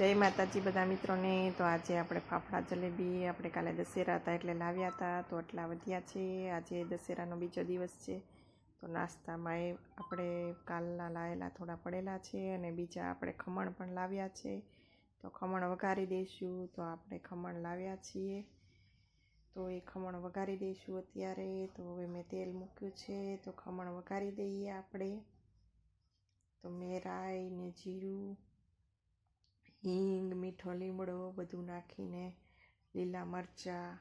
જય માતાજી બધા મિત્રોને. તો આજે આપણે ફાફડા જલેબી, આપણે કાલે દશેરા હતા એટલે લાવ્યા હતા. તો આટલા વધ્યા છે. આજે દશેરાનો બીજો દિવસ છે. તો નાસ્તામાં એ આપણે કાલના લાવેલા થોડા પડેલા છે અને બીજા આપણે ખમણ પણ લાવ્યા છે. તો ખમણ વઘારી દઈશું. તો આપણે ખમણ લાવ્યા છીએ. તો એ ખમણ વઘારી દઈશું અત્યારે. તો હવે મેં તેલ મૂક્યું છે. તો ખમણ વઘારી દઈએ આપણે. તો મેં રાઈ ને જીરું. હિંગ, મીઠો લીમડો બધું નાખીને, લીલા મરચાં,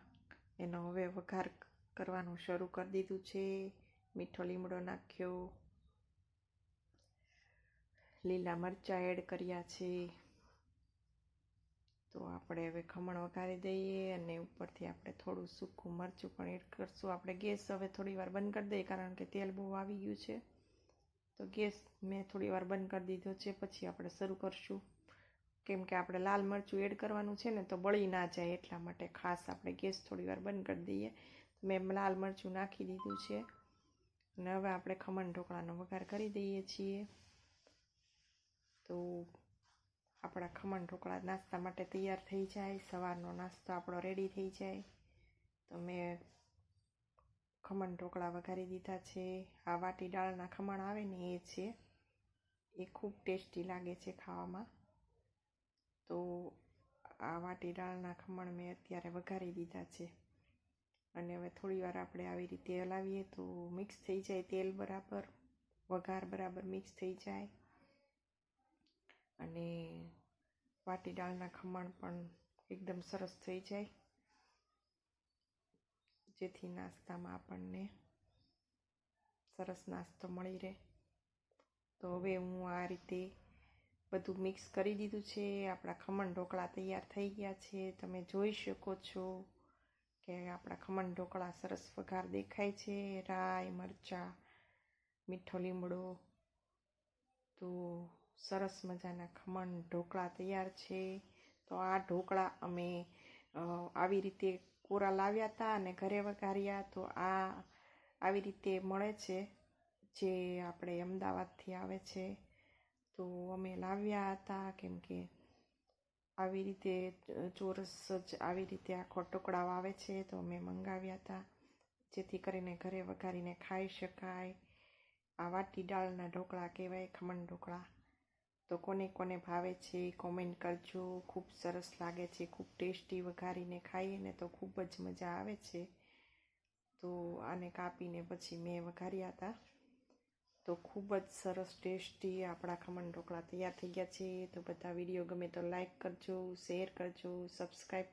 એનો હવે વઘાર કરવાનું શરૂ કરી દીધું છે. મીઠો લીમડો નાખ્યો. લીલા મરચાં એડ કર્યા છે. તો આપણે હવે ખમણ વઘારી દઈએ અને ઉપરથી આપણે થોડું સૂકું મરચું પણ એડ કરશું. આપણે ગેસ હવે થોડી વાર બંધ કરી દઈએ કારણ કે તેલ બહુ આવી ગયું છે. તો ગેસ મેં થોડી વાર બંધ કરી દીધો છે. પછી આપણે શરૂ કરશું. કેમ કે આપણે લાલ મરચું એડ કરવાનું છે ને, તો બળી ના જાય એટલા માટે. ખાસ આપણે ગેસ થોડી વાર બંધ કરી દઈએ. મેં લાલ મરચું નાખી દીધું છે. અને હવે આપણે ખમણ ઢોકળાનો વઘાર કરી દઈએ છીએ. તો આપણા ખમણ ઢોકળા નાસ્તા માટે તૈયાર થઈ જાય. સવારનો નાસ્તો આપણો રેડી થઈ જાય. તો મેં ખમણ ઢોકળા વઘારી દીધા છે. આ વાટી દાળના ખમણ આવે ને એ છે. એ ખૂબ ટેસ્ટી લાગે છે ખાવામાં. તો આ વાટી દાળના ખમણ મેં અત્યારે વઘારી દીધા છે. અને હવે થોડી વાર આપણે આવી રીતે હલાવીએ તો મિક્સ થઈ જાય તેલ બરાબર, વઘાર બરાબર મિક્સ થઈ જાય. અને વાટી દાળના ખમણ પણ એકદમ સરસ થઈ જાય. જેથી નાસ્તામાં આપણને સરસ નાસ્તો મળી રહે. તો હવે હું આ રીતે બધું મિક્સ કરી દીધું છે, આપણા ખમણ ઢોકળા તૈયાર થઈ ગયા છે, તમે જોઈ શકો છો કે આપણા ખમણ ઢોકળા સરસ વઘાર દેખાય છે, રાઈ, મરચાં, મીઠો લીમડો. તો સરસ મજાના ખમણ ઢોકળા તૈયાર છે. તો આ ઢોકળા અમે આવી રીતે કોરા લાવ્યા હતા અને ઘરે વઘાર્યા. તો આ આવી રીતે મળે છે, જે આપણે અમદાવાદથી આવે છે. તો અમે લાવ્યા હતા, કેમ કે આવી રીતે ચોરસ જ આવી રીતે આખો ટુકડાઓ આવે છે, તો અમે મંગાવ્યા હતા. જેથી કરીને ઘરે વઘારીને ખાઈ શકાય. આ વાટી દાળના ઢોકળા કહેવાય, ખમણ ઢોકળા. તો કોને કોને ભાવે છે કોમેન્ટ કરજો. ખૂબ સરસ લાગે છે, ખૂબ ટેસ્ટી વઘારીને ખાઈએ ને તો ખૂબ જ મજા આવે છે. તો આને કાપીને પછી મેં વઘાર્યા હતા. તો ખૂબ જ સરસ ટેસ્ટી આપણા ખમણ ઢોકળા તૈયાર થઈ ગયા છે. તો બધા વીડિયો ગમે તો લાઈક કરજો શેર કરજો સબસ્ક્રાઈબ